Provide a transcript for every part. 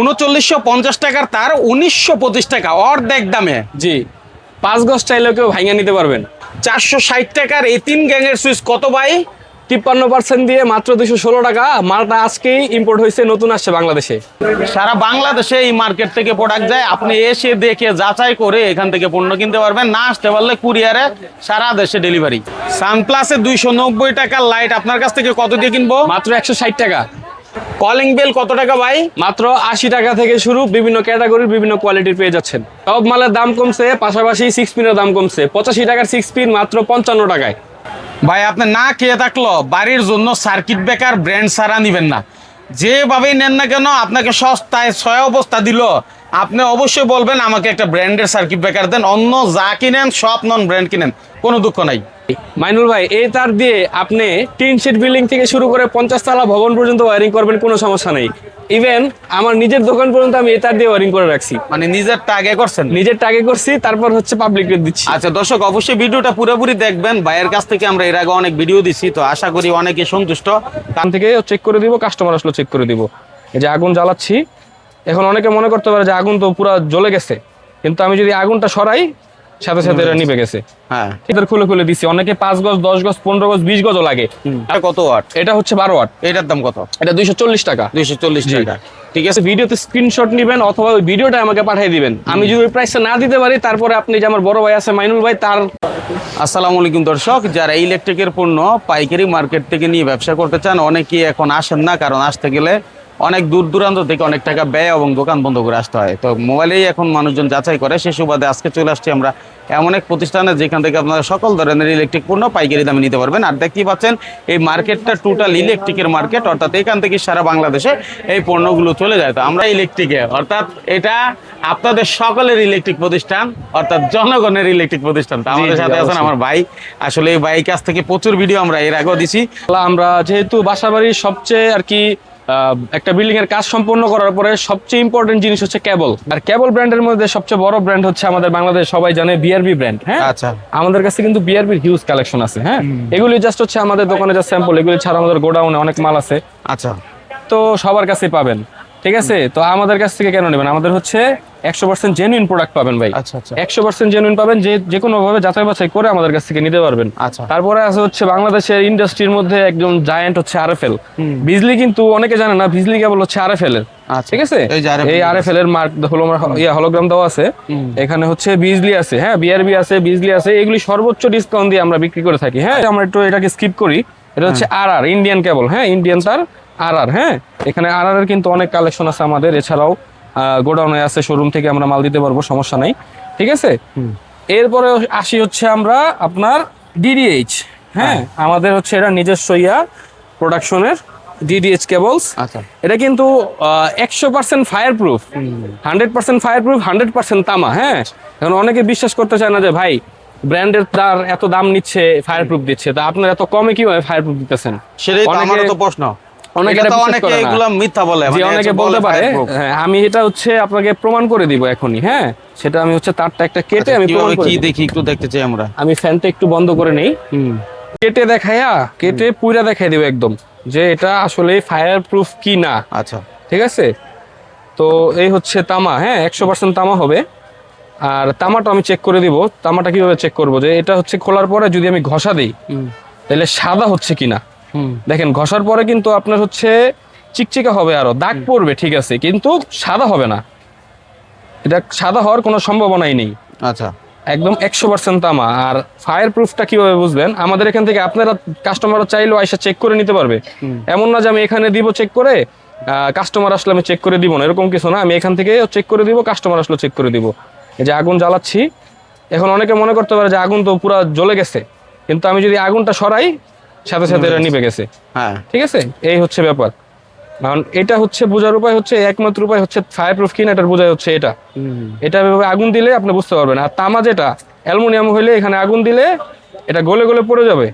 উনচল্লিশশো পঞ্চাশ টাকার তার উনিশশো পঁচিশ টাকা অর্ধেক দামে। জি পাঁচ গজ চাইলেও কেউ ভাঙিয়ে নিতে পারবেন। চারশো ষাট টাকার এই তিন গ্যাংয়ের সুইচ কত ভাই? তিপ্পান্ন পার্সেন্ট দিয়ে মাত্র দুশো ষোলো টাকা। মালটা আজকেই ইম্পোর্ট হয়েছে নতুন আসছে বাংলাদেশে। সারা বাংলাদেশে এই মার্কেট থেকে প্রোডাক্ট যায়। আপনি এসে দেখে যাচাই করে এখান থেকে পণ্য কিনতে পারবেন। না আসতে পারলে কুরিয়ারে সারা দেশে ডেলিভারি সানপ্লাসে দুইশো নব্বই টাকার লাইট আপনার কাছ থেকে কত দিয়ে কিনবো? মাত্র একশো ষাট টাকা। কলিং বেল কত টাকা ভাই? মাত্র আশি টাকা থেকে শুরু বিভিন্ন ক্যাটাগরির বিভিন্ন কোয়ালিটির পেয়ে যাচ্ছেন। সব মালের দাম কমছে পাশাপাশি সিক্স পিনের দাম কমছে। পঁচাশি টাকার সিক্স পিন মাত্র পঞ্চান্ন টাকায়। ভাই আপনি না খেয়ে থাকল বাড়ির জন্য সার্কিট ব্রেকার ব্র্যান্ড সারা নিবেন না। যেভাবেই নেন না কেন আপনাকে সস্তায় ছয় অবস্থা দিল। আপনি অবশ্যই বলবেন আমাকে একটা ব্র্যান্ডের সার্কিট ব্রেকার দেন। অন্য যা কিনেন সব নন ব্র্যান্ড কিনেন। কোনো দুঃখ নাই। মাইনুল ভাই এই তার দিয়ে আপনি টিন শিট বিল্ডিং থেকে শুরু করে পঞ্চাশ তলা ভবন পর্যন্ত ওয়ারিং করবেন কোনো সমস্যা নেই। ইভেন আমার নিজের দোকান পর্যন্ত আমি এই তার দিয়ে ওয়ারিং করে রাখছি। মানে নিজের টাগে করছেন? নিজের টাগে করছি তারপর হচ্ছে পাবলিকে দিচ্ছি। আচ্ছা দর্শক অবশ্যই ভিডিওটা পুরোপুরি দেখবেন। ভাইয়ের কাছ থেকে আমরা এর আগে অনেক ভিডিও দিছি তো আশা করি অনেকে সন্তুষ্ট। কান থেকে চেক করে দিব কাস্টমার আসলে চেক করে দিব। এই যে আগুন জ্বালাচ্ছি। এখন অনেকে মনে করতে পারে যে আগুন তো পুরো জ্বলে গেছে। কিন্তু আমি যদি আগুনটা সরাই সাথে সাথে এটা নিভে গেছে। হ্যাঁ। খুলে খুলে দিছি। অনেকে পাঁচ গজ দশ গজ পনেরো গজ বিশ গজও লাগে। আর কত ওয়াট? এটা হচ্ছে বারো ওয়াট। এটার দাম কত? এটা দুইশো চল্লিশ টাকা। দুইশো চল্লিশ টাকা। ঠিক আছে। ভিডিওতে স্ক্রিনশট নেবেন অথবা ওই ভিডিওটা আমাকে পাঠিয়ে দিবেন। আমি যদি ওই প্রাইসটা না দিতে পারি তারপরে আপনি যে আমার বড় ভাই আছে মাইনুল ভাই তার আসসালামু আলাইকুম দর্শক। যারা ইলেকট্রিকের পণ্য পাইকারি মার্কেট থেকে নিয়ে ব্যবসা করতে চান অনেকেই এখন আসেন না কারণ আসতে গেলে অনেক দূর দূরান্ত থেকে অনেক টাকা ব্যয় এবং দোকান বন্ধ করে আসতে হয়। তো মোবাইলেই এখন মানুষজন যাচাই করে। সে সুবাদে আজকে চলে আসছি আমরা এমন এক প্রতিষ্ঠানে যেখান থেকে আপনারা সকল ধরনের ইলেকট্রিক পণ্য পাইকারি দামে নিতে পারবেন। আর দেখতেই পাচ্ছেন এই মার্কেটটা টোটাল ইলেকট্রিকের মার্কেট অর্থাৎ এখান থেকে সারা বাংলাদেশে এই পণ্যগুলো চলে যায়। তো আমরা ইলেকট্রিকে অর্থাৎ এটা আপনাদের সকলের ইলেকট্রিক প্রতিষ্ঠান অর্থাৎ জনগণের ইলেকট্রিক প্রতিষ্ঠান। তো আমাদের সাথে আছেন আমার ভাই। আসলে এই ভাই কাছ থেকে প্রচুর ভিডিও আমরা এর আগেও দিছি। আমরা যেহেতু বাসাবাড়ির সবচেয়ে আর কি একটা বিল্ডিং এর কাজ সম্পূর্ণ করার পরে সবচেয়ে ইম্পর্টেন্ট জিনিস হচ্ছে কেবল আর কেবল ব্র্যান্ডের মধ্যে সবচেয়ে বড় ব্র্যান্ড হচ্ছে আমাদের বাংলাদেশ সবাই জানে বিআরবি ব্র্যান্ড হ্যাঁ? আচ্ছা। আমাদের কাছে কিন্তু বিআরবির হিউজ কালেকশন আছে হ্যাঁ? এগুলি জাস্ট হচ্ছে আমাদের দোকানে যা স্যাম্পল এগুলি ছাড়া আমাদের গোডাউনে অনেক মাল আছে। আচ্ছা। তো সবার কাছে পাবেন। ঠিক আছে? তো আমাদের কাছ থেকে কেন নেবেন? আমাদের হচ্ছে একশো পার্সেন্ট জেনুইন প্রোডাক্ট পাবেন ভাই। আচ্ছা, আচ্ছা। একশো পার্সেন্ট জেনুইন পাবেন যে যে কোনো ভাবে যাচাই বাছাই করে আমাদের কাছ থেকে নিতে পারবেন। আচ্ছা। তারপরে আছে হচ্ছে বাংলাদেশের ইন্ডাস্ট্রির মধ্যে একজন জায়ান্ট হচ্ছে আরএফএল বিজলি কিন্তু অনেকে জানে না বিজলি কেবল হচ্ছে আরএফএল এর। ঠিক আছে? এই আরএফএল এর মার্ক হলো ইয়া হলোগ্রাম দেওয়া আছে। এখানে হচ্ছে বিজলি আছে হ্যাঁ বিআরবি আছে বিজলি আছে এগুলি সর্বোচ্চ ডিসকাউন্ট দিয়ে আমরা বিক্রি করে থাকি হ্যাঁ? আমরা একটু এটাকে স্কিপ করি। এটা হচ্ছে আর আর ইন্ডিয়ান কেবল হ্যাঁ ইন্ডিয়ান তার আর আর হ্যাঁ? এখানে আর আর কিন্তু অনেক কালেকশন আছে আমাদের। এছাড়াও গোডাউনে আছে শোরুম থেকে আমরা মাল দিতে পারব সমস্যা নাই। ঠিক আছে? এরপরে আসি হচ্ছে আমরা আপনার ডিডিএইচ হ্যাঁ? আমাদের হচ্ছে এটা নিজস্ব ইয়া প্রোডাকশনের ডিডিএইচ কেবলস আচ্ছা। এটা কিন্তু একশো percent fireproof hundred percent fireproof hundred percent তামা হ্যাঁ? এখন অনেকে বিশ্বাস করতে চায় না যে ভাই ব্র্যান্ডের তার এত দাম নিচ্ছে ফায়ার প্রুফ দিচ্ছে। তা আপনার এত কমে কীভাবে ফায়ার প্রুফ দিতেছেন? সেটাই তো প্রশ্ন। মানে পারে। হ্যাঁ আমি এটা হচ্ছে আপনাকে প্রমাণ করে দিব এখনই হ্যাঁ? সেটা আমি হচ্ছে তারটা একটা কেটে আচ্ছা, আমি প্রমাণ করে কি দেখি একটু দেখতে চাই আমরা। আমি ফ্যানটা একটু বন্ধ করে নেই। কেটে দেখাইয়া কেটে পুইরা দেখাই দিব একদম যে এটা আসলে ফায়ার প্রুফ কি না। আচ্ছা। ঠিক আছে? তো এই হচ্ছে তামা হ্যাঁ একশো পার্সেন্ট তামা হবে। আর তামাটা আমি চেক করে দিব তামাটা কীভাবে চেক করব? যে এটা হচ্ছে খোলার পরে যদি আমি ঘষা দিই তাহলে সাদা হচ্ছে কিনা? দেখেন ঘষার পরে কিন্তু আপনার হচ্ছে চিকচিকা হবে আরও দাগ পড়বে ঠিক আছে কিন্তু সাদা হবে না। এটা সাদা হওয়ার কোনো সম্ভাবনাই নেই। আচ্ছা। একদম একশো পার্সেন্ট তামা। আর ফায়ার প্রুফটা কীভাবে বুঝবেন? আমাদের এখান থেকে আপনারা কাস্টমাররা চাইলেও আইসা চেক করে নিতে পারবে। এমন না যে আমি এখানে দিব চেক করে কাস্টমার আসলে আমি চেক করে দিব না এরকম কিছু না। আমি এখান থেকে চেক করে দিব কাস্টমার আসলে চেক করে দিব। এই যে আগুন জ্বালাচ্ছি এখন অনেকে মনে করতে পারে যে আগুন তো পুরো জ্বলে গেছে। কিন্তু আমি যদি আগুনটা সরাই সাথে সাথে এটা নিভে গেছে। হ্যাঁ। ঠিক আছে? এই হচ্ছে ব্যাপার। কারণ এটা হচ্ছে বোঝার উপায় হচ্ছে একমাত্র উপায় হচ্ছে ফায়ার প্রুফ কিনা এটার বোঝাই হচ্ছে এটা। এটা আগুন দিলে আপনি বুঝতে পারবেন। আর তামা যেটা অ্যালুমিনিয়াম হইলে এখানে আগুন দিলে এটা গলে গলে পড়ে যাবে।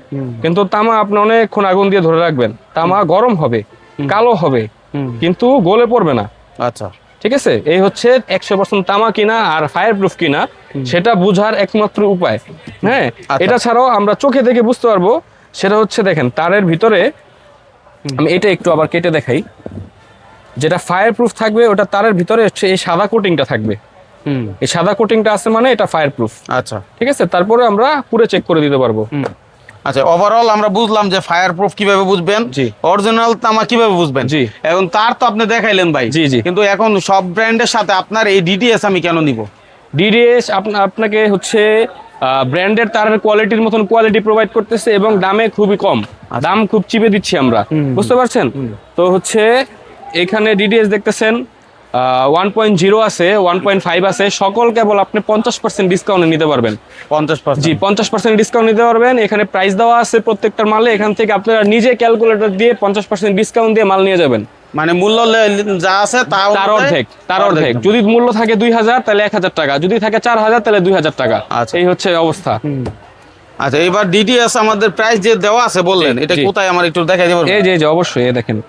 কিন্তু তামা আপনি অনেকক্ষণ আগুন দিয়ে ধরে রাখবেন। তামা গরম হবে কালো হবে কিন্তু গলে পড়বে না। আচ্ছা। ঠিক আছে? এই হচ্ছে একশো পার্সেন্ট তামা কিনা আর ফায়ার প্রুফ কিনা সেটা বুঝার একমাত্র উপায়। হ্যাঁ? আচ্ছা। এটা ছাড়াও আমরা চোখে দেখে বুঝতে পারব সেটা হচ্ছে দেখেন তারের ভিতরে আমি এটা একটু আবার কেটে দেখাই। যেটা ফায়ার প্রুফ থাকবে ওটা তারের ভিতরে হচ্ছে এই সাদা কোটিংটা থাকবে। হুম। এই সাদা কোটিংটা আছে মানে এটা ফায়ার প্রুফ আচ্ছা। ঠিক আছে? তারপরে আমরা পুরো চেক করে দিতে পারব। আচ্ছা ওভারঅল আমরা বুঝলাম যে ফায়ার প্রুফ কীভাবে বুঝবেন জি। অরিজিনাল তামা কীভাবে বুঝবেন। জি। এখন তার তো আপনি দেখাইলেন ভাই। জি, জি। কিন্তু এখন সব ব্র্যান্ডের সাথে আপনার এই ডিটিএস আমি কেন নিব? ডিডিএস আপনাকে হচ্ছে ব্র্যান্ডের তারের কোয়ালিটির মতন কোয়ালিটি প্রোভাইড করতেছে এবং দামে খুবই কম। দাম খুব চিপে দিচ্ছি আমরা। বুঝতে পারছেন? তো হচ্ছে এখানে ডিডিএস দেখতেছেন ওয়ান পয়েন্ট জিরো আছে ওয়ান পয়েন্ট ফাইভ আছে সকল কেবল আপনি পঞ্চাশ পার্সেন্ট ডিসকাউন্টে নিতে পারবেন। পঞ্চাশ জি পঞ্চাশ পার্সেন্ট ডিসকাউন্ট নিতে পারবেন। এখানে প্রাইস দেওয়া আছে প্রত্যেকটার মালে এখান থেকে আপনারা নিজে ক্যালকুলেটর দিয়ে পঞ্চাশ পার্সেন্ট ডিসকাউন্ট দিয়ে মাল নিয়ে যাবেন। মানে মূল্য লে- যা আছে তা তার অর্ধেক তার অর্ধেক। যদি মূল্য থাকে দুই হাজার তাহলে এক হাজার টাকা। যদি থাকে চার হাজার তাহলে দুই হাজার টাকা। আচ্ছা। এই হচ্ছে অবস্থা। আচ্ছা এবার ডিডিএস আমাদের প্রাইস যে দেওয়া আছে বললেন এটা কোথায়? আমার একটু দেখাই দেবেন। এই যে যে অবশ্যই দেখেন।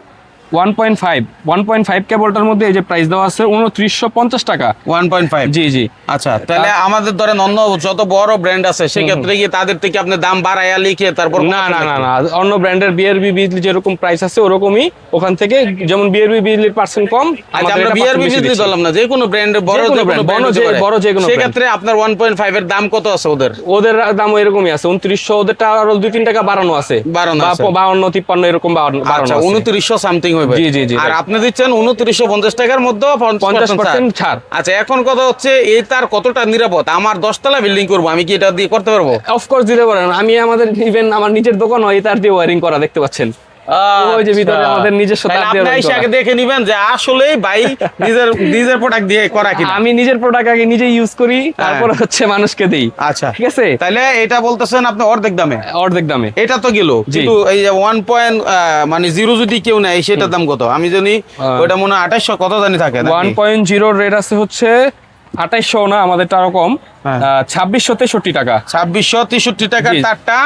One point five one point five কেবলটার মধ্যে এই যে প্রাইস দেওয়া আছে উনত্রিশশো পঞ্চাশ টাকা। One point five. জি জি। আচ্ছা তাহলে আমাদের ধরেন অন্য যত বড় ব্র্যান্ড আছে সেক্ষেত্রে কি তাদের থেকে আপনি দাম বাড়াইয়া লিখে তারপর না না না না অন্য ব্র্যান্ডের বিআরবি বিজলি যেরকম প্রাইস আছে ওরকমই ওখান থেকে যেমন বিআরবি বিজলির পার্সেন্ট কম আচ্ছা আমরা বিআরবি বিজলি ধরলাম না যে কোনো ব্র্যান্ডের বড় যে কোনো বড় যে- বড় যে কোনো সেক্ষেত্রে আপনার ওয়ান পয়েন্ট ফাইভ এর দাম কত আছে ওদের? ওদের দাম এরকমই আছে উনত্রিশশো ওদেরটা আরও দুই তিন টাকা বাড়ানো আছে। বাড়ানো বা আছে। বাউন্ন তিপ্পান্ন এরকম বাড়ানো বাড়ানো আচ্ছা উনত্রিশশো সামথিং জি, জি, জি, আর আপনি দিচ্ছেন উনত্রিশশো পঞ্চাশ টাকার মধ্যে ছাড়। আচ্ছা এখন কথা হচ্ছে এই তার কতটা নিরাপদ? আমার দশতলা বিল্ডিং করব আমি কি এটা দিয়ে করতে পারব? অফকোর্স দিতে পারেন। আমি আমাদের ইভেন আমার নিজের দোকান হয় তার দিয়ে ওয়ারিং করা দেখতে পাচ্ছেন। ওই যে ভিতরে আচ্ছা। আমাদের নিজস্ব তাহলে তার দিয়ে আপনি এসে আগে দেখে নিবেন যে আসলেই ভাই নিজের নিজের প্রোডাক্ট দিয়ে করা কিনা। আমি নিজের প্রোডাক্ট আগে নিজে ইউজ করি তারপর হচ্ছে মানুষকে দেই। আচ্ছা। ঠিক আছে? তাহলে এটা বলতেছেন আপনি অর্ধেক দামে? অর্ধেক দামে। এটা তো গেল। কিন্তু এই যে ওয়ান পয়েন্ট মানে জিরো যদি কেউ নেয় সেটার দাম কত? আমি জানি ওটা মনে হয় আঠাশশো কত জানি থাকে নাকি? ওয়ান পয়েন্ট জিরোর রেট আছে হচ্ছে আঠাইশশো না আমাদেরটা আরও কম। হ্যাঁ। ছাব্বিশশো তেষট্টি টাকা। ছাব্বিশশো তেষট্টি টাকার তারটা।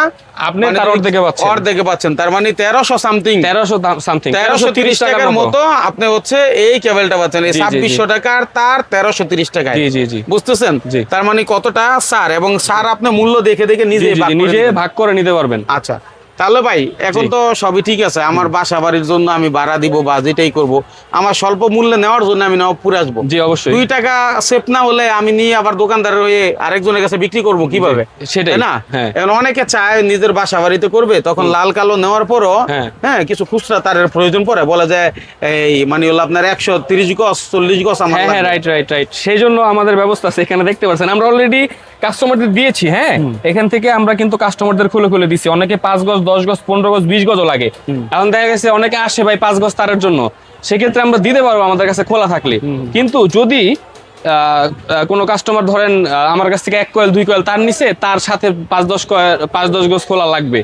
আপনি মানে তার অর্ধেকে পাচ্ছেন। অর্ধেকে পাচ্ছেন। তার মানে তেরোশো সামথিং তেরোশো সামথিং তেরোশো তিরিশ টাকার মতো। আপনি হচ্ছে এই কেবলটা পাচ্ছেন। এই। ছাব্বিশশো টাকার তার তেরোশো তিরিশ টাকায়। জি, জি, জি। বুঝতেছেন? তার মানে কতটা সার? এবং সার আপনি মূল্য দেখে দেখে নিজে নিজে ভাগ করে নিতে পারবেন। আচ্ছা। তাহলে ভাই এখন তো সবই ঠিক আছে। আমার বাসা বাড়ির জন্য আমি ভাড়া দিব বা যেটাই করব আমার স্বল্প মূল্যে নেওয়ার জন্য আমি নবপুরে আসব। জি অবশ্যই। দুই টাকা সেভ না হলে আমি নিয়ে আবার দোকানদারের হয়ে আরেকজনের কাছে বিক্রি করব কীভাবে? সেটাই, না? হ্যাঁ। এখন অনেকে চায় নিজের বাসা বাড়িতে করবে তখন লাল কালো নেওয়ার পরও হ্যাঁ। হ্যাঁ কিছু খুচরা তারের প্রয়োজন পড়ে। বলা যায় এই মানে হলো আপনার একশো তিরিশ গজ চল্লিশ গজ আমার হ্যাঁ হ্যাঁ রাইট রাইট রাইট সেই জন্য আমাদের ব্যবস্থা আছে। এখানে দেখতে পাচ্ছেন আমরা অলরেডি কাস্টমারদের দিয়েছি হ্যাঁ? এখান থেকে আমরা কিন্তু কাস্টমারদের খুলে খুলে দিছি। অনেকে পাঁচ গজ দশ গজ পনেরো গজ বিশ গজও লাগে। এখন দেখা গেছে অনেকে আসে ভাই পাঁচ গজ তারের জন্য। সেক্ষেত্রে আমরা দিতে পারব আমাদের কাছে খোলা থাকলে। কিন্তু যদি কোনো কাস্টমার ধরেন আমার কাছ থেকে এক কয়েল দুই কয়েল তার নিচে তার সাথে পাঁচ দশ কয়েল পাঁচ দশ গজ খোলা লাগবে।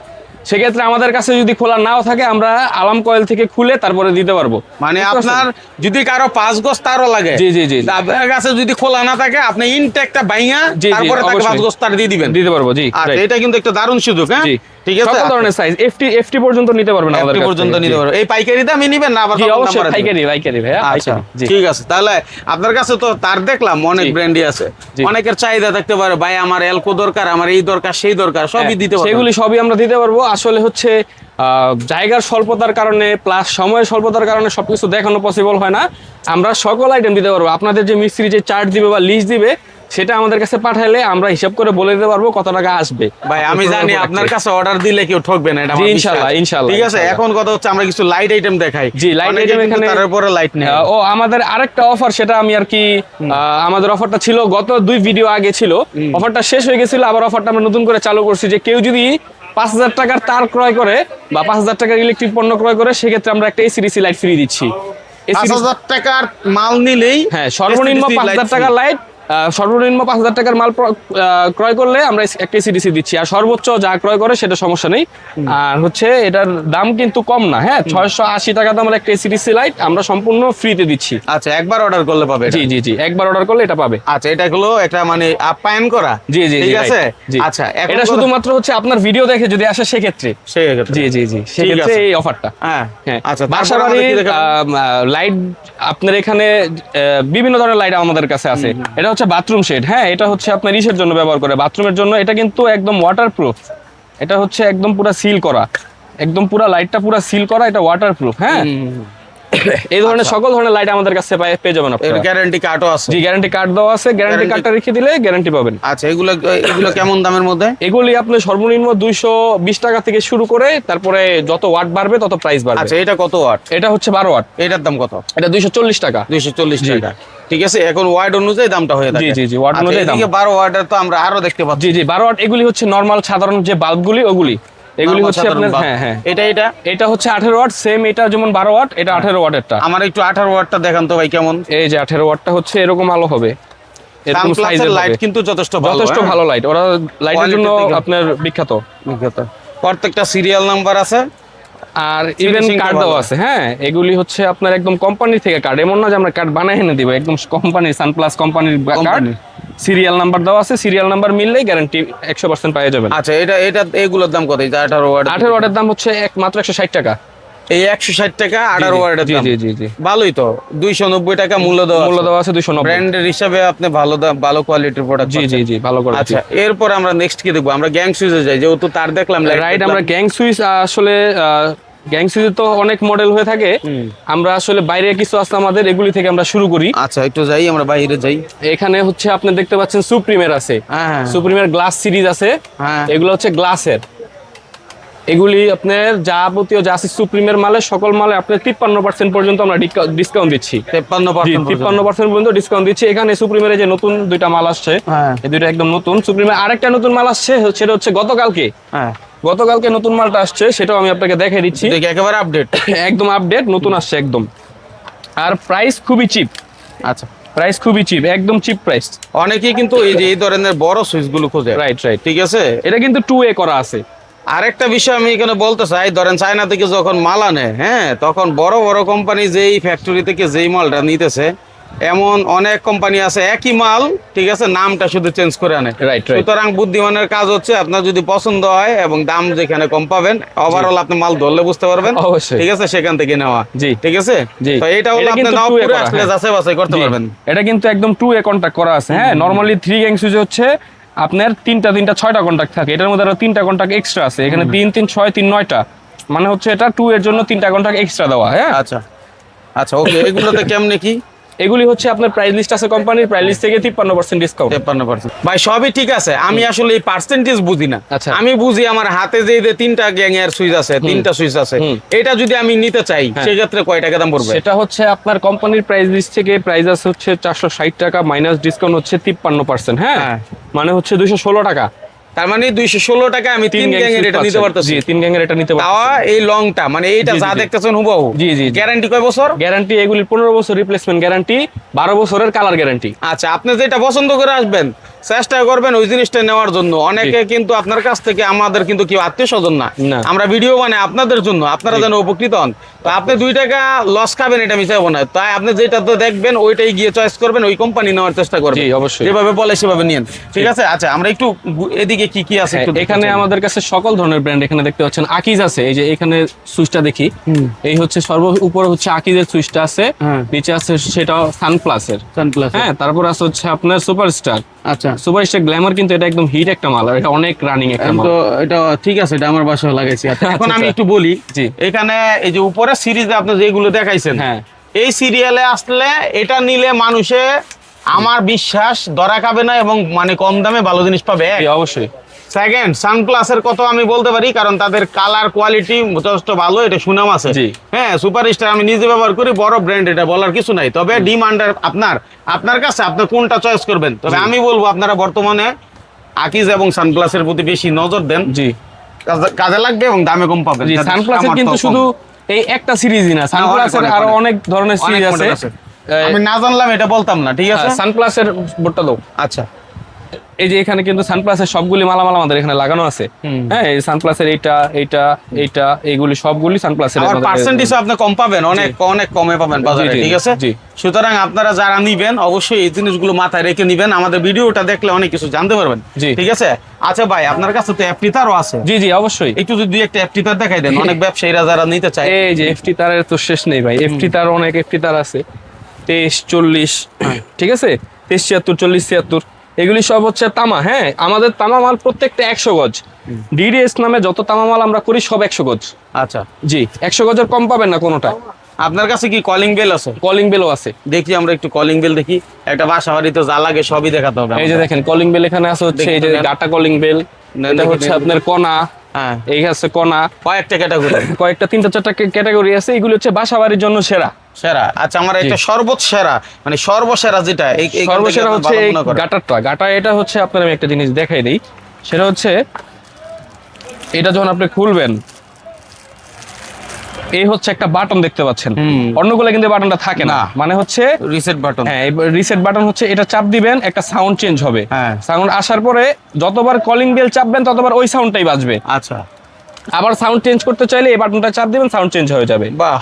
সেক্ষেত্রে আমাদের কাছে যদি খোলা নাও থাকে আমরা আলাম কয়েল থেকে খুলে তারপরে দিতে পারব। মানে আপনার যদি কারও পাঁচ গজ তারও লাগে জি, জি, জি। আপনার কাছে যদি খোলা না থাকে আপনি ইনটেকটা বাইঙা তারপরে তাকে পাঁচ গজ তার দিয়ে দিবেন। দিতে পারব জি আচ্ছা right. এটা কিন্তু একটা দারুণ সুযোগ হ্যাঁ? ঠিক আছে? সকল ধরনের সাইজ এফটি এফটি পর্যন্ত নিতে পারবেন আমাদের পর্যন্ত নিতে জি। পারো এই পাইকারি দামই নিবেন না? আবার কম দাম? পাইকারি পাইকারি ভাইয়া আচ্ছা ঠিক আছে। তাহলে আপনার কাছে তো তার দেখলাম অনেক ব্র্যান্ডই আছে। অনেকের চাহিদা থাকতে পারে ভাই আমার এলকো দরকার আমার এই দরকার সেই দরকার সবই হ্যাঁ, দিতে পারবেন। সেগুলি সবই আমরা দিতে পারব। আসলে হচ্ছে আহ, জায়গার স্বল্পতার কারণে প্লাস সময়ের স্বল্পতার কারণে সবকিছু দেখানো পসিবল হয় না। আমরা সকল আইটেম দিতে পারব। আপনাদের যে মিস্ত্রি যে চার্ট দিবে বা লিস্ট দিবে সেটা আমাদের কাছে পাঠাইলে আমরা হিসাব করে বলে দিতে পারব কত টাকা আসবে। ভাই আমি জানি আপনার কাছে অর্ডার দিলে কেউ ঠকবে না এটা বিশ্বাস। ইনশাল্লাহ, ঠিক আছে এখন কথা হচ্ছে আমরা কিছু লাইট আইটেম দেখাই। জি, item কিন্তু এখানে- তার উপরে লাইট নেই ও আমাদের আরেকটা অফার সেটা আমি আর কি আমাদের অফারটা ছিল গত দুই ভিডিও আগে ছিল। অফারটা শেষ হয়ে গেছিল আবার অফারটা আমরা নতুন করে চালু করছি যে কেউ যদি পাঁচ হাজার টাকার তার ক্রয় করে বা পাঁচ হাজার টাকার ইলেকট্রিক পণ্য ক্রয় করে সেক্ষেত্রে আমরা একটা এসিডিসি লাইট ফ্রি দিচ্ছি। পাঁচ হাজার টাকার মাল নিলেই হ্যাঁ সর্বনিম্ন পাঁচ হাজার টাকার লাইট সর্বনিম্ন পাঁচ হাজার টাকার মাল ক্রয় করলে আমরা একটা এসিডিসি দিচ্ছি। আর সর্বোচ্চ যা ক্রয় করে সেটা সমস্যা নেই। আর হচ্ছে এটার দাম কিন্তু কম না হ্যাঁ? ছয়শো আশি টাকা দামের একটা এসিডিসি লাইট আমরা সম্পূর্ণ ফ্রিতে দিচ্ছি। আচ্ছা একবার অর্ডার করলে পাবে জি জি জি একবার অর্ডার করলে এটা পাবে। আচ্ছা এটা হলো একটা মানে আপ্যায়ন করা? জি জি ঠিক আছে। আচ্ছা এটা শুধুমাত্র হচ্ছে আপনার ভিডিও দেখে যদি আসে সেক্ষেত্রে। সেই ক্ষেত্রে। জি জি জি সেক্ষেত্রে। এই অফারটা হ্যাঁ। হ্যাঁ। আচ্ছা বাসা তারপর আমাদের কি বাড়ির দেখাবেন? লাইট আপনার এখানে বিভিন্ন ধরনের লাইট আমাদের কাছে আছে। এটা হচ্ছে বাথরুম শেড হ্যাঁ এটা হচ্ছে আপনার ইসের জন্য ব্যবহার করে। বাথরুমের জন্য এটা কিন্তু একদম ওয়াটারপ্রুফ এটা হচ্ছে একদম পুরো সিল করা। একদম পুরো লাইটটা পুরো সিল করা এটা ওয়াটারপ্রুফ হ্যাঁ। এই ধরনের সকল ধরনের লাইট আমাদের কাছে পেয়ে যাবেন আপনারা। গ্যারান্টি কার্ডও আছে। জি গ্যারান্টি কার্ড দেওয়া আছে। গ্যারান্টি কার্ডটা রেখে দিলে গ্যারান্টি পাবেন। আচ্ছা এগুলো এগুলো কেমন দামের মধ্যে? এগুলি আপনি সর্বনিম্ন দুইশো বিশ টাকা থেকে শুরু করে তারপরে যত ওয়াট বাড়বে তত প্রাইস বাড়বে। আচ্ছা এটা কত ওয়াট এটা হচ্ছে বারো ওয়াট এটার দাম কত? এটা দুইশো চল্লিশ টাকা। দুইশো চল্লিশ জি। টাকা। ঠিক আছে? এখন ওয়ার্ড অনুযায়ী দামটা হয়ে থাকে। জি, জি, জি, watt আচ্ছা, অনুযায়ী দাম। এদিকে বারো ওয়ার্ডের তো আমরা আরও দেখতে পাচ্ছি। জি জি ওয়াট এগুলি হচ্ছে নর্মাল সাধারণ যে বাল্বগুলি ওগুলি। এগুলি হচ্ছে আপনার হ্যাঁ হ্যাঁ। এটা এটা? এটা হচ্ছে আঠেরো ওয়াট সেম এটা যেমন বারো ওয়াট এটা আঠেরো ওয়াটেরটা আমার একটু আঠারো ওয়াটটা দেখান তো ভাই কেমন? এই যে আঠেরো ওয়াটটা হচ্ছে এরকম আলো হবে। এরকম সাইজের লাইট কিন্তু যথেষ্ট ভালো যথেষ্ট হ্যাঁ? ভালো লাইট ওরা লাইটের জন্য আপনার বিখ্যাত। বিখ্যাত। প্রত্যেকটা সিরিয়াল নাম্বার আছে। আর ইভেন কার্ডও কার্ড দেওয়া আছে। হ্যাঁ এগুলি হচ্ছে আপনার একদম কোম্পানি থেকে কার্ড এমন না যে আমরা কার্ড বানাই এনে দিব একদম কোম্পানি সানপ্লাস কোম্পানির কার্ড সিরিয়াল নাম্বার দেওয়া আছে সিরিয়াল নাম্বার মিললেই গ্যারান্টি একশো পার্সেন্ট পাওয়া যাবে। আচ্ছা এটা এটা এগুলোর দাম কত? আঠারো ওয়ার্ড আঠেরো ওয়াটের দাম হচ্ছে এক মাত্র একশো ষাট টাকা। এই একশো ষাট টাকা আঠারো ওয়ার্ডের দাম। জি জি জি। ভালোই তো। দুইশো নব্বই টাকা মূল্য দেওয়া মূল্য দেওয়া আছে নব্বই। ব্র্যান্ডের হিসাবে আপনি ভালো দাম ভালো কোয়ালিটির প্রোডাক্ট জি জি জি ভালো করে আচ্ছা এরপর আমরা নেক্সট কি দেখব? আমরা গ্যাং সুইজে যাই যেহেতু তার দেখলাম রাইট আমরা গ্যাং সুইচ আসলে গ্যাং সুইচ তো অনেক মডেল হয়ে থাকে। আমরা আসলে বাইরে কিছু আছে আমাদের এগুলি থেকে আমরা শুরু করি। আচ্ছা একটু যাই আমরা বাইরে যাই। এখানে হচ্ছে আপনি দেখতে পাচ্ছেন সুপ্রিমের আছে। সুপ্রিমের গ্লাস সিরিজ আছে। হ্যাঁ। এগুলো হচ্ছে গ্লাসের এগুলি আপনার যাবতীয় যা সুপ্রিমের মালে সকল মালে আপনার তিপ্পান্ন পার্সেন্ট পর্যন্ত আমরা ডিসকাউন্ট দিচ্ছি। তেপ্পান্ন তিপ্পান্ন পার্সেন্ট পর্যন্ত ডিসকাউন্ট দিচ্ছি। এখানে সুপ্রিমের যে নতুন দুইটা মাল আসছে হ্যাঁ। এই দুইটা একদম নতুন। সুপ্রিমের আরেকটা নতুন মাল আসছে সেটা হচ্ছে গতকালকে। হ্যাঁ। গতকালকে নতুন মালটা আসছে সেটাও আমি আপনাকে দেখিয়ে দিচ্ছি। দেখি একেবারে আপডেট একদম আপডেট নতুন আসছে একদম। আর প্রাইস খুবই চিপ আচ্ছা। প্রাইস খুবই চিপ একদম চিপ প্রাইস অনেকেই কিন্তু এই যে এই ধরনের বড় সুইচগুলো খোঁজে। রাইট রাইট ঠিক আছে? এটা কিন্তু টু এ করা আছে। আরেকটা বিষয় আমি এখানে বলতে চাই ধরেন চায়না থেকে যখন মাল আনে হ্যাঁ তখন বড় বড় কোম্পানি যেই ফ্যাক্টরি থেকে যেই মালটা নিতেছে এমন অনেক কোম্পানি আছে একই মাল ঠিক আছে নামটা শুধু চেঞ্জ করে আনে। সুতরাং বুদ্ধিমানের কাজ হচ্ছে আপনার যদি পছন্দ হয় এবং দাম যেখানে কম পাবেন ওভারঅল আপনি মাল ধরলে বুঝতে পারবেন। অবশ্যই। ঠিক আছে সেখান থেকে নেওয়া। জি। ঠিক আছে? জি। তো এটা হলো আপনি নাও পুরো আসলে হ্যাঁ। যাচাই বাছাই করতে পারবেন। এটা কিন্তু একদম টু এ কন্ট্যাক্ট করা আছে হ্যাঁ। নরমালি থ্রি গ্যাং সুইচে হচ্ছে আপনার তিনটা তিনটা ছয়টা কন্ট্যাক্ট থাকে। এটার মধ্যে আরও তিনটা কন্ট্যাক্ট এক্সট্রা আছে। এখানে তিন তিন ছয় তিন নয়টা। মানে হচ্ছে এটা টু এর জন্য তিনটা কন্ট্যাক্ট এক্সট্রা দেওয়া হ্যাঁ? আচ্ছা। আচ্ছা ওকে এগুলোতে কেমনে কি? এগুলি হচ্ছে আপনার প্রাইস লিস্ট আছে কোম্পানির প্রাইস লিস্ট থেকে তিপ্পান্ন পার্সেন্ট ডিসকাউন্ট তেপ্পান্ন পার্সেন্ট ভাই সবই ঠিক আছে। আমি আসলে এই পার্সেন্টেজ বুঝি না। আচ্ছা। আমি বুঝি আমার হাতে যে যে তিনটা গ্যাং এর সুইচ আছে তিনটা সুইচ আছে এটা যদি আমি নিতে চাই সেক্ষেত্রে কয় টাকা দাম পড়বে? সেটা হচ্ছে আপনার কোম্পানির প্রাইস লিস্ট থেকে প্রাইস আছে হচ্ছে চারশো ষাট টাকা মাইনাস ডিসকাউন্ট হচ্ছে তিপ্পান্ন পার্সেন্ট হ্যাঁ? হ্যাঁ। মানে হচ্ছে দুইশো ষোলো টাকা। তার মানে দুইশো ষোলো টাকা আমি তিন gang গ্যাং এর switch এটা নিতে পারতেছি। তিন গ্যাংয়ের এটা নিতে এই লংটা মানে এইটা যা দেখতেছেন হুবাহু। জি, জি। গ্যারান্টি কয় বছর? গ্যারান্টি এগুলির পনেরো বছর রিপ্লেসমেন্ট গ্যারান্টি বারো বছরের কালার গ্যারান্টি আচ্ছা আপনি যেটা পছন্দ করে আসবেন চেষ্টা করবেন ওই জিনিসটা নেওয়ার জন্য। অনেকে কিন্তু আপনার কাছ থেকে আমাদের কিন্তু কেউ আত্মীয় স্বজন না। আমরা ভিডিও মানে আপনাদের জন্য আপনারা যেন উপকৃত হন। তো আপনি দুই টাকা লস খাবেন এটা চাইব না। তাই আপনি যেটা তো দেখবেন ওইটাই গিয়ে চয়েস করবেন ওই কোম্পানি নেওয়ার চেষ্টা করবেন। জি, অবশ্যই। যেভাবে বলে সেভাবে নিন ঠিক আছে? আচ্ছা আমরা একটু এদিকে কি কি আছে একটু হ্যাঁ, এখানে আমাদের কাছে সকল ধরনের ব্র্যান্ড এখানে দেখতে পাচ্ছেন। আকিজ আছে এই যে এখানে সুইচটা দেখি। এই হচ্ছে সর্ব উপরে হচ্ছে আকিজের সুইচটা আছে। হ্যাঁ। নিচে আছে সেটা সানপ্লাসের এর। হ্যাঁ তারপর আছে হচ্ছে আপনার সুপারস্টার আচ্ছা। সুপারস্টার গ্ল্যামার কিন্তু এটা একদম হিট একটা মাল আর এটা অনেক রানিং একটা মাল। তো এটা ঠিক আছে এটা আমার বাসায় লাগাইছি। আচ্ছা, এখন আচ্ছা, আমি আচ্ছা। একটু বলি। এখানে এই যে উপরে সিরিজে আপনি যেগুলো দেখাইছেন। হ্যাঁ। এই সিরিয়ালে আসলে এটা নিলে মানুষে আমার বিশ্বাস ধরা খাবে না এবং মানে কম দামে ভালো জিনিস পাবে। অবশ্যই। সেকেন্ড সানপ্লাসের কত আমি বলতে পারি কারণ তাদের কালার কোয়ালিটি যথেষ্ট ভালো এটা সুনাম আছে। হ্যাঁ সুপারস্টার আমি নিজে ব্যবহার করি বড় ব্র্যান্ড এটা বলার কিছু নাই। তবে ডিমান্ডার আপনার আপনার কাছে আপনি কোনটা চয়েস করবেন? তবে আমি বলব আপনারা বর্তমানে আকিজ এবং সানপ্লাসের প্রতি বেশি নজর দেন। জি। কাজে- লাগবে এবং দামে কম পাবেন। সামর্থ্য কিন্তু শুধু এই একটা সিরিজই না সানপ্লাসের অনেক, আরও অনেক। ধরনের সিরিজ আছে। আমি না জানলাম এটা বলতাম না ঠিক আছে? সানপ্লাসের বোর্ডটা দাও। আচ্ছা। এই যে এখানে কিন্তু সানপ্লাসের সবগুলি মালামাল আমাদের এখানে লাগানো আছে। হ্যাঁ এই সানপ্লাসের এইটা এইটা এইটা এইগুলি সবগুলি সানপ্লাসের আর পার্সেন্টেজ আপনি কম পাবেন অনেক অনেক কমে পাবেন বাজারে ঠিক আছে। সুতরাং আপনারা যারা নিবেন অবশ্যই এই জিনিসগুলো মাথায় রেখে নিবেন। আমাদের ভিডিওটা দেখলে অনেক কিছু জানতে পারবেন জি। ঠিক আছে? আচ্ছা ভাই আপনার কাছে তো অ্যাপটি তারও আছে। জি জি অবশ্যই। একটু যদি একটা অ্যাপটি তার দেখাই দেন অনেক ব্যবসায়ীরা যারা নিতে চায়। এই যে এফটি তারের তো শেষ নেই ভাই। এফটি তার অনেক এফটি তার আছে। তেইশ চল্লিশ। ঠিক আছে? তেইশ ছিয়াত্তর চল্লিশ ছিয়াত্তর। এগুলি সব হচ্ছে তামা হ্যাঁ? আমাদের তামা মাল প্রত্যেকটা একশো গজ। ডিডিএস নামে যত তামা মাল আমরা করি সব একশো গজ। আচ্ছা। জি একশো গজের কম পাবেন না কোনোটা। আপনার কাছে কি কলিং বেল আছে? কলিং বেলও আছে। দেখি আমরা একটু কলিং বেল দেখি। একটা বাসা বাড়িতে যা লাগে সবই দেখাতে হবে এই যে দেখেন কলিং বেল এখানে আছে হচ্ছে এই যে গাটা কলিং বেল এটা হচ্ছে আপনার কণা। হ্যাঁ। এই আছে কণা। কয়েকটা ক্যাটাগরি কয়েকটা তিনটা চারটা ক্যাটাগরি আছে। এগুলো হচ্ছে বাসা বাড়ির জন্য সেরা। সেরা। আচ্ছা আমার একটা সর্বোচ্চ সেরা মানে সর্বসেরা যেটা সর্বসেরা হচ্ছে। গাটারটা। গাটা এটা হচ্ছে আপনার আমি একটা জিনিস দেখাই দিই। সেটা হচ্ছে এটা যখন আপনি খুলবেন এই হচ্ছে একটা বাটন দেখতে পাচ্ছেন। অন্যগুলো কিন্তু বাটনটা থাকে না। মানে হচ্ছে রিসেট বাটন হ্যাঁ রিসেট বাটন হচ্ছে এটা চাপ দিবেন একটা সাউন্ড চেঞ্জ হবে। হ্যাঁ। সাউন্ড আসার পরে যতবার কলিং বেল চাপবেন ততবার ওই সাউন্ডটাই বাজবে। আচ্ছা। আবার সাউন্ড চেঞ্জ করতে চাইলে এই বাটনটা চাপ দিবেন সাউন্ড চেঞ্জ হয়ে যাবে। বাহ।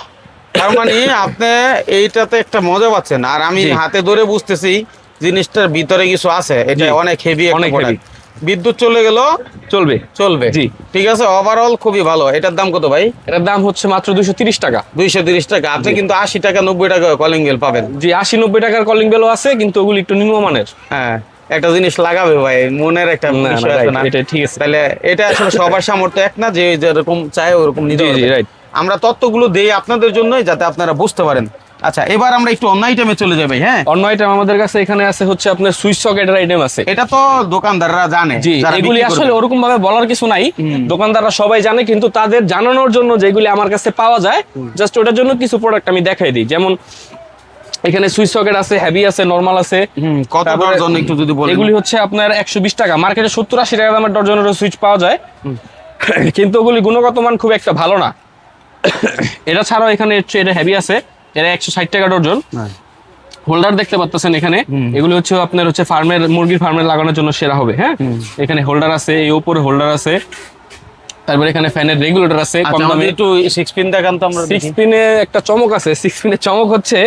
তার মানে আপনি এইটাতে একটা মজা পাচ্ছেন। আর আমি হাতে ধরে বুঝতেছি জিনিসটার ভিতরে কিছু আছে। এটা অনেক হেভি অনেক বিদ্যুৎ চলে গেল চলবে। চলবে। জি। ঠিক আছে? ওভারঅল খুবই ভালো। এটার দাম কত ভাই? এটার দাম হচ্ছে মাত্র দুশো তিরিশ টাকা। দুইশো তিরিশ টাকা। আপনি কিন্তু আশি টাকা নব্বই টাকা কলিং বেল পাবেন। জি আশি নব্বই টাকার কলিং বেলও আছে কিন্তু ওগুলি একটু নিম্নমানের। হ্যাঁ। একটা জিনিস লাগাবে ভাই মনের একটা বিষয় আছে না? এটা ঠিক আছে। তাহলে এটা আসলে সবার সামর্থ্য এক না যে যেরকম চায় ওরকম নিতে right. আমরা তত্ত্বগুলো দেই আপনাদের জন্যই যাতে আপনারা বুঝতে পারেন। আচ্ছা এবার আমরা একটু অন্য আইটেমে চলে ভাই, হ্যাঁ? অন্য আইটেম আমাদের কাছে এখানে আছে হচ্ছে আপনার সুইচ সকেটের আইটেম আছে। এটা তো দোকানদাররা জানে জি এগুলি আসলে। ওরকম ভাবে বলার কিছু নাই। দোকানদাররা সবাই জানে কিন্তু তাদের জানানোর জন্য যেগুলি আমার কাছে পাওয়া যায় জাস্ট ওটার জন্য কিছু প্রোডাক্ট আমি দেখাই দিই। যেমন এখানে সুইচ সকেট আছে হেভি আছে নরমাল আছে। কত ডজন একটু যদি বলেন। এগুলি হচ্ছে আপনার একশো বিশ টাকা। মার্কেটে সত্তর আশি টাকা দামের ডজনের সুইচ পাওয়া যায়। কিন্তু ওগুলি গুণগত মান খুব একটা ভালো না। এটা ছাড়াও এখানে হচ্ছে এটা হেভি আছে। এটা একশো ষাট টাকা হ্যাঁ। হোল্ডার দেখতে পাচ্ছেন এখানে। এগুলো হচ্ছে আপনার হচ্ছে ফার্মের মুরগির ফার্মের লাগানোর জন্য সেরা হবে হ্যাঁ? এখানে হোল্ডার আছে এই উপরে হোল্ডার আছে। তারপরে এখানে ফ্যানের রেগুলেটর আছে কম আচ্ছা, দামে একটু সিক্স পিন দেখান তো আমরা পিনে একটা চমক আছে সিক্স পিনের চমক হচ্ছে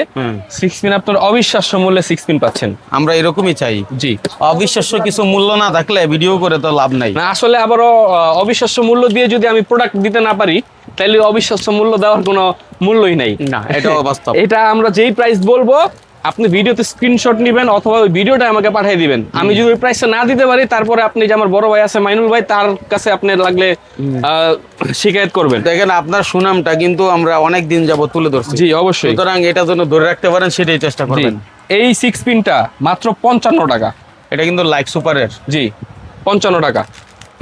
পিন আপনার অবিশ্বাস্য মূল্যে সিক্স পিন পাচ্ছেন। আমরা এরকমই চাই। জি। অবিশ্বাস্য কিছু মূল্য না থাকলে ভিডিও করে তো লাভ নাই। না আসলে আবারও অবিশ্বাস্য মূল্য দিয়ে যদি আমি প্রোডাক্ট দিতে না পারি তাহলে অবিশ্বাস্য মূল্য দেওয়ার কোনো মূল্যই নাই। না এটাও বাস্তব। এটা আমরা যেই প্রাইস বলব আপনি ভিডিওতে স্ক্রিনশট নেবেন অথবা ওই ভিডিওটা আমাকে পাঠিয়ে দিবেন। আমি যদি ওই প্রাইসটা না দিতে পারি তারপরে আপনি যে আমার বড় ভাই আছে মাইনুল ভাই তার কাছে আপনি লাগলে শিকায়ত করবেন। দেখেন আপনার সুনামটা কিন্তু আমরা অনেক দিন যাবত তুলে ধরছি। জি অবশ্যই। সুতরাং এটা যেন ধরে রাখতে পারেন সেটাই চেষ্টা করবেন। এই সিক্স পিনটা মাত্র পঞ্চান্ন টাকা। এটা কিন্তু লাইক সুপারের জি পঞ্চান্ন টাকা।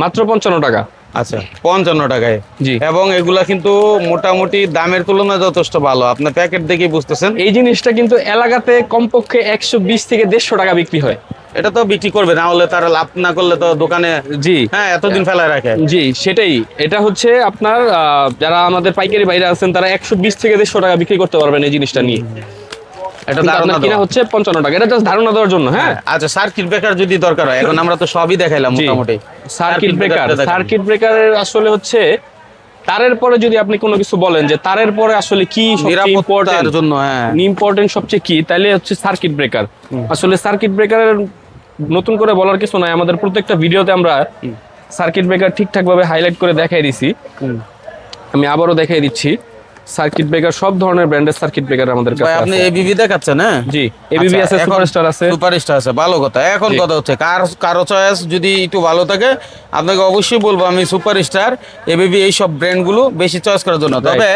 মাত্র পঞ্চান্ন টাকা। আচ্ছা। পঞ্চান্ন টাকায়। জি। এবং এগুলা কিন্তু মোটামুটি দামের তুলনায় যথেষ্ট ভালো। আপনার প্যাকেট দেখেই বুঝতেছেন? এই জিনিসটা কিন্তু এলাকাতে কমপক্ষে একশো বিশ থেকে দেড়শো টাকা বিক্রি হয়। এটা তো বিক্রি করবে না হলে তারা লাভ না করলে তো দোকানে জি। হ্যাঁ এতদিন ফেলায় রাখে। জি সেটাই। এটা হচ্ছে আপনার আহ, যারা আমাদের পাইকারি বাইরে আছেন তারা একশো বিশ থেকে দেড়শো টাকা বিক্রি করতে পারবেন এই জিনিসটা নিয়ে। এটা ধারণা কিনা হচ্ছে পঞ্চান্ন টাকা। এটা জাস্ট ধারণা দেওয়ার জন্য হ্যাঁ? আচ্ছা সার্কিট ব্রেকার যদি দরকার হয় এখন আমরা তো সবই দেখাইলাম মোটামুটি। সার্কিট ব্রেকার সার্কিট ব্রেকারের আসলে হচ্ছে তারের পরে যদি আপনি কোনো কিছু বলেন যে তারের পরে আসলে কি ইম্পর্টেন্ট জন্য হ্যাঁ। ইম্পর্টেন্ট সবচেয়ে কি তাহলে হচ্ছে সার্কিট ব্রেকার আসলে সার্কিট ব্রেকারের নতুন করে বলার কিছু নাই আমাদের প্রত্যেকটা ভিডিওতে আমরা সার্কিট ব্রেকার ঠিকঠাক ভাবে হাইলাইট করে দেখাই দিছি। আমি আবারও দেখাই দিচ্ছি। সার্কিট ব্রেকার সব ধরনের ব্র্যান্ডের সার্কিট ব্রেকার আমাদের কাছে আপনি এবিবি দেখাচ্ছেন হ্যাঁ? জি এবিবি আছে সুপারস্টার আছে। সুপারস্টার আছে ভালো কথা। এখন কথা হচ্ছে কার কারও চয়েস যদি একটু ভালো থাকে আপনাকে অবশ্যই বলব আমি সুপারস্টার এবিবি এই সব ব্র্যান্ডগুলো বেশি চয়েস করার জন্য। তবে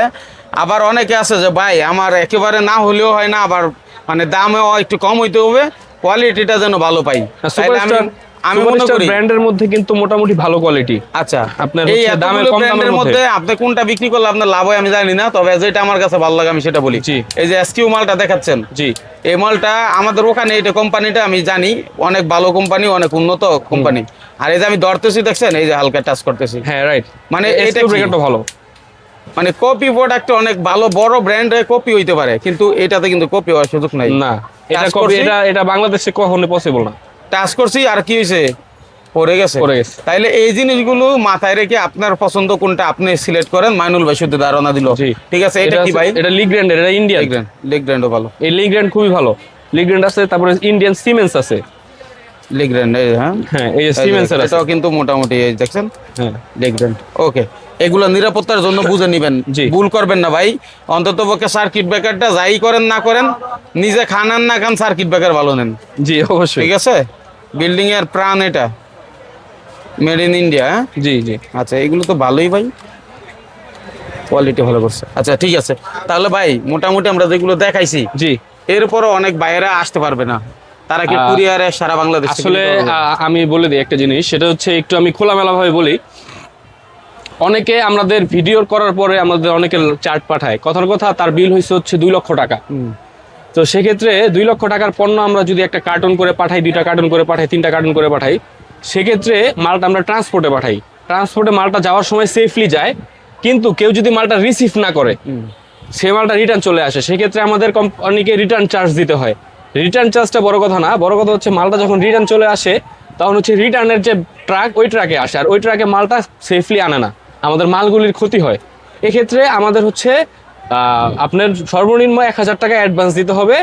আবার অনেকে আছে যে ভাই আমার একেবারে না হলেও হয় না আবার মানে দামেও একটু কম হইতে হবে কোয়ালিটিটা যেন ভালো পাই। সুপারস্টার আমি মনে করি ব্র্যান্ডের মধ্যে কিন্তু মোটামুটি ভালো কোয়ালিটি আচ্ছা। আপনার এই দামের কম দামের মধ্যে। আপনি কোনটা বিক্রি করলে আপনার লাভ হয় আমি জানি না তবে যেটা আমার কাছে ভালো লাগে আমি সেটা বলি। এই যে এসকিউ মালটা দেখাচ্ছেন? জি। এই মালটা আমাদের ওখানে এটা কোম্পানিটা আমি জানি অনেক ভালো কোম্পানি অনেক উন্নত কোম্পানি। আর এই যে আমি ধরতেছি দেখছেন? এই যে হালকা টাচ করতেছি। হ্যাঁ রাইট মানে এটা ভালো। মানে কপি প্রোডাক্ট অনেক ভালো বড় ব্র্যান্ডে কপি হইতে পারে কিন্তু এটাতে কিন্তু কপি হওয়ার সুযোগ নাই। না এটা কপি এটা এটা বাংলাদেশে কখনো পসিবল না। টাচ করছি আর কি হয়েছে পড়ে গেছে। পড়ে গেছে। তাইলে এই জিনিসগুলো মাথায় রেখে আপনার পছন্দ কোনটা আপনি সিলেক্ট করেন মাইনুল ভাই শুধু ধারণা দিল। ঠিক আছে এটা কি ভাই? এটা লিগ গ্র্যান্ডের এটা ইন্ডিয়ান লেগ গ্র্যান্ড লেগ গ্র্যান্ডও ভালো। এই লিগ গ্র্যান্ড খুবই ভালো। লিগ গ্র্যান্ড আছে তারপরে ইন্ডিয়ান সিমেন্স আছে। লেগ গ্র্যান্ড হ্যাঁ? হ্যাঁ এই সিমেন্স আছে। এটাও কিন্তু মোটামুটি এই দেখছেন? হ্যাঁ। দেখবেন ওকে এগুলো নিরাপত্তার জন্য বুঝে নিবেন। জি। ভুল করবেন না ভাই। অন্তত পক্ষে সার্কিট ব্রেকারটা যাই করেন না করেন নিজে খান আর না খান সার্কিট ব্রেকার ভালো নেন। জি অবশ্যই। ঠিক আছে? বিল্ডিং এর প্রাণ এটা। মেড ইন ইন্ডিয়া জি জি। আচ্ছা এগুলো তো ভালোই ভাই। কোয়ালিটি ভালো করছে। আচ্ছা ঠিক আছে। তাহলে ভাই মোটামুটি আমরা যেগুলো দেখাইছি জি। এরপরও অনেক বাইরে আসতে পারবে না। তারা কি কুরিয়ারে সারা বাংলাদেশ আসলে আমি বলে দিই একটা জিনিস সেটা হচ্ছে একটু আমি খোলামেলা ভাবে বলি। অনেকে আমাদের ভিডিও করার পরে আমাদের অনেকে চার্ট পাঠায়। কথার কথা তার বিল হয়েছে হচ্ছে দুই লক্ষ টাকা। তো সেক্ষেত্রে দুই লক্ষ টাকার পণ্য আমরা যদি একটা কার্টন করে পাঠাই দুইটা কার্টন করে পাঠাই তিনটা কার্টন করে পাঠাই সেক্ষেত্রে মালটা আমরা ট্রান্সপোর্টে পাঠাই। ট্রান্সপোর্টে মালটা যাওয়ার সময় সেফলি যায় কিন্তু কেউ যদি মালটা রিসিভ না করে সে মালটা রিটার্ন চলে আসে। সেক্ষেত্রে আমাদের কোম্পানিকে রিটার্ন চার্জ দিতে হয়। রিটার্ন চার্জটা বড় কথা না বড় কথা হচ্ছে মালটা যখন রিটার্ন চলে আসে তখন হচ্ছে রিটার্নের যে ট্রাক ওই ট্রাকে আসে। আর ওই ট্রাকে মালটা সেফলি আনে না। আমাদের মালগুলির ক্ষতি হয়। এক্ষেত্রে আমাদের হচ্ছে আপনার সর্বনিম্ন এক হাজার টাকা অ্যাডভান্স দিতে হবে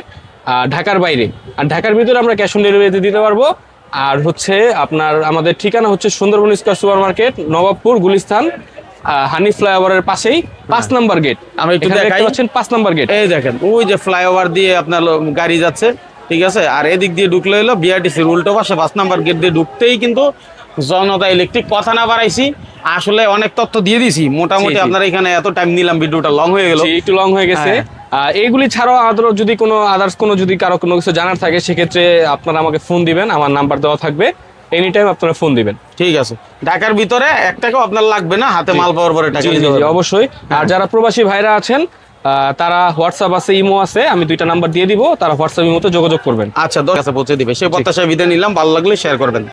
ঢাকার বাইরে। আর ঢাকার ভিতরে আমরা ক্যাশ অন ডেলিভারিতে দিতে পারব। আর হচ্ছে আপনার আমাদের ঠিকানা হচ্ছে Sundarban square super market Nawabpur Gulistan Hanif ফ্লাইওভারের পাশেই পাঁচ নাম্বার গেট আমরা একটু দেখাই। পাচ্ছেন পাঁচ নাম্বার গেট এই দেখেন ওই যে ফ্লাইওভার দিয়ে আপনার গাড়ি যাচ্ছে ঠিক আছে? আর এদিক দিয়ে ঢুকলে হলো বিআরটিসির উল্টো পাশে পাঁচ নাম্বার গেট দিয়ে ঢুকতেই কিন্তু জনতা ইলেকট্রিক কথা না বাড়াইছি আসলে অনেক তথ্য দিয়ে দিছি। মোটামুটি। আপনার এখানে এত টাইম নিলাম ভিডিওটা লং হয়ে গেল। একটু লং হয়ে গেছে। হ্যাঁ। এইগুলি ছাড়াও আরও যদি কোনো আদার্স কোনো যদি কারও কোনো কিছু জানার থাকে সেক্ষেত্রে আপনারা আমাকে ফোন দিবেন আমার নাম্বার দেওয়া থাকবে। এনি টাইম আপনারা ফোন দিবেন। ঠিক আছে। ঢাকার ভিতরে এক টাকাও আপনার লাগবে না হাতে মাল পাওয়ার পরে টাকা। অবশ্যই। আর যারা প্রবাসী ভাইরা আছেন তারা হোয়াটসঅ্যাপ আছে ইমো আছে আমি দুইটা নাম্বার দিয়ে দিব তারা হোয়াটসঅ্যাপ ইমোতে যোগাযোগ করবেন। আচ্ছা দশ কাছে পৌঁছে দিবে। সেই প্রত্যাশায় বিদায় নিলাম ভালো লাগলে শেয়ার করবেন।